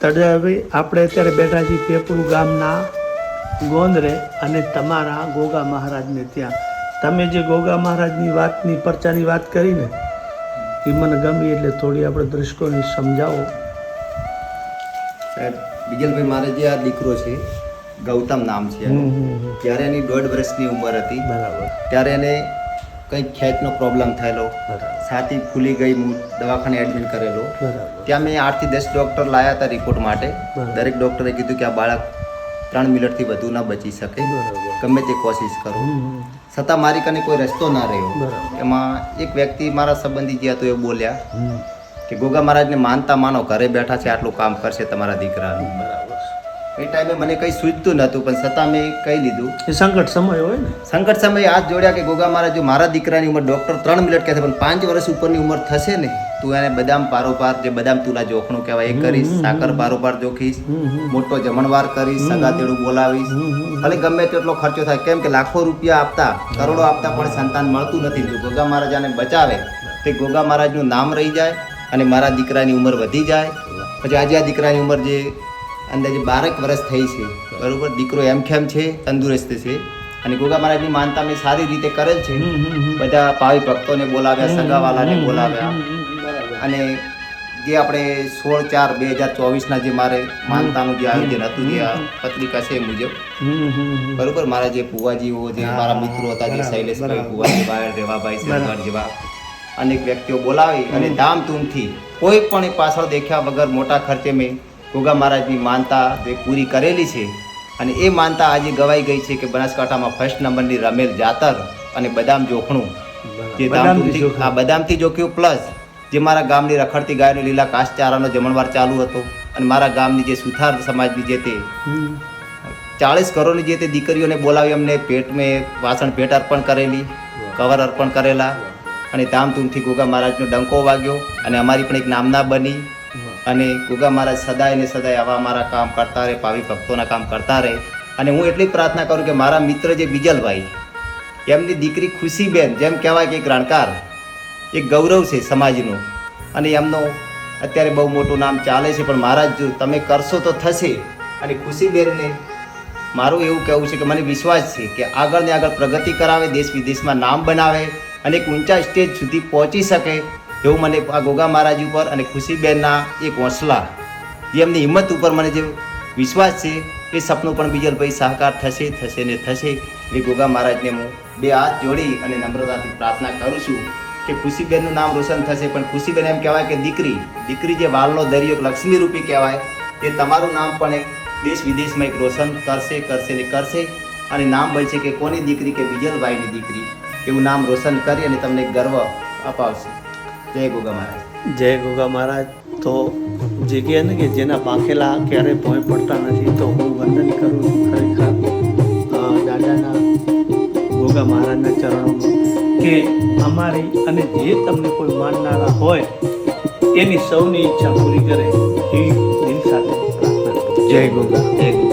તળાવી આપણે અત્યારે બેઠા છીએ પેપડું ગામના ગોંદરે અને તમારા ગોગા મહારાજને ત્યાં. તમે જે ગોગા મહારાજની વાતની પરચાની વાત કરીને એ મને ગમી એટલે થોડી આપણે દર્શકોને સમજાવો. સાહેબ બીજલભાઈ મારે જે આ દીકરો છે ગૌતમ નામ છે. ત્યારે એની દોઢ વર્ષની ઉંમર હતી. બરાબર. ત્યારે એને કંઈક ખેંચનો પ્રોબ્લેમ થયેલો. છાતી ફૂલી ગઈ હું દવાખાને એડમિટ કરેલો. ત્યાં મેં આઠથી દસ ડૉક્ટર લાયા હતા રિપોર્ટ માટે. દરેક ડૉક્ટરે કીધું કે આ બાળક ત્રણ મિનિટથી વધુ ના બચી શકે. ગમે તે કોશિશ કરો. છતાં મારી કને કોઈ રસ્તો ના રહ્યો. એમાં એક વ્યક્તિ મારા સંબંધી જે હતો એ બોલ્યા કે ગોગા મહારાજને માનતા માનો ઘરે બેઠા છે આટલું કામ કરશે તમારા દીકરાનું. એ ટાઈમે મને કંઈ સૂચતું નહોતું પણ છતાં મેં કહી લીધું એ સંકટ સમય હોય ને. સંકટ સમયે હાથ જોડ્યા કે ગોગા મહારાજ જો મારા દીકરાની ઉંમર ડૉક્ટર ત્રણ મિનિટ કહેશે પણ પાંચ વર્ષ ઉપરની ઉંમર થશે ને તું એને બદામ પારોપાર જે બદામ તુલા જોખણું કહેવાય એ કરીશ સાકર પારોપાર જોખીશ. મોટો જમણવાર કરીશ સગા તેડું બોલાવીશ. ભલે ગમે તેટલો ખર્ચો થાય કેમ કે લાખો રૂપિયા આપતા કરોડો આપતા પણ સંતાન મળતું નથી. જો ગોગા મહારાજ આને બચાવે તે ગોગા મહારાજનું નામ રહી જાય અને મારા દીકરાની ઉંમર વધી જાય. પછી આજે આ દીકરાની ઉંમર જે અંદાજે બારેક વર્ષ થઈ છે બરોબર દીકરો એમ ખેમ છે તંદુરસ્ત છે. અને ગોગા મહારાજની માનતા મેં સારી રીતે કરે છે. બધા ભાવિ ભક્તોને બોલાવ્યા સગાવાલાને બોલાવ્યા. અને જે આપણે સોળ ચાર બે હજાર ચોવીસના જે મારે માનતાનું જે આયોજન હતું જે પત્રિકા છે એ મુજબ. બરોબર મારા જે ફુવાજીઓ જે મારા મિત્રો હતા જે શૈલેષભાઈ ફુવાજી ભાઈ રેવાભાઈ સરદાર જેવા અનેક વ્યક્તિઓ બોલાવી અને ધામધૂમથી કોઈ પણ પાછળ દેખ્યા વગર મોટા ખર્ચે મેં ગોગા મહારાજની માનતા એ પૂરી કરેલી છે અને એ માનતા આજે ગવાઈ ગઈ છે કે બનાસકાંઠામાં ફર્સ્ટ નંબરની રમેલ જાતર અને બદામ જોખણું જે ધામધૂમથી આ બદામથી જોખ્યું પ્લસ જે મારા ગામની રખડતી ગાયનો લીલા કાસચારાનો જમણવાર ચાલુ હતો અને મારા ગામની જે સુથાર સમાજની જે તે. ચાળીસ કરોડની જે તે દીકરીઓને બોલાવી અમને ભેટ મેં વાસણ ભેટ અર્પણ કરેલી કવર અર્પણ કરેલા અને ધામધૂમથી ગોગા મહારાજનો ડંકો વાગ્યો અને અમારી પણ એક નામના બની. અને ગુગા મહારાજ સદાય ને સદાય આવા મારા કામ કરતા રહે, ભાવિ ભક્તોના કામ કરતા રહે. અને હું એટલી પ્રાર્થના કરું કે મારા મિત્ર જે બીજલભાઈ, એમની દીકરી ખુશીબેન, જેમ કહેવાય કે એક રણકાર, એક ગૌરવ છે સમાજનું. અને એમનો અત્યારે બહુ મોટું નામ ચાલે છે, પણ મહારાજ જો તમે કરશો તો થશે. અને ખુશીબેનને મારું એવું કહેવું છે કે મને વિશ્વાસ છે કે આગળ ને આગળ પ્રગતિ કરાવે, દેશ વિદેશમાં નામ બનાવે અને એક ઊંચા સ્ટેજ સુધી પહોંચી શકે એવું મને આ ગોગા મહારાજ ઉપર અને ખુશીબેનના એક હોંસલા, જે એમની હિંમત ઉપર મને જે વિશ્વાસ છે, એ સપનું પણ બીજલભાઈ સહકાર થશે થશે ને થશે. એ ગોગા મહારાજને હું બે હાથ જોડી અને નમ્રતાથી પ્રાર્થના કરું છું કે ખુશીબેનનું નામ રોશન થશે. પણ ખુશીબેન એમ કહેવાય કે દીકરી દીકરી જે વાલનો દરિયો લક્ષ્મી રૂપી કહેવાય, એ તમારું નામ પણ એક દેશ વિદેશમાં એક રોશન કરશે કરશે ને કરશે. અને નામ બનશે કે કોની દીકરી કે બીજલભાઈની દીકરી, એવું નામ રોશન કરી અને તમને ગર્વ અપાવશે. જય ગોગા મહારાજ. જય ગોગા મહારાજ. તો જે કહે ને કે જેના પાંખેલા ક્યારે ભોંય પડતા નથી તો હું વંદન કરું ખરેખર. દાદાના ગોગા મહારાજના ચરણોમાં કે અમારી અને જે તમને કોઈ માનનારા હોય એની સૌની ઈચ્છા પૂરી કરે એવી દિલ સાથે પ્રાર્થના. જય ગોગા. જય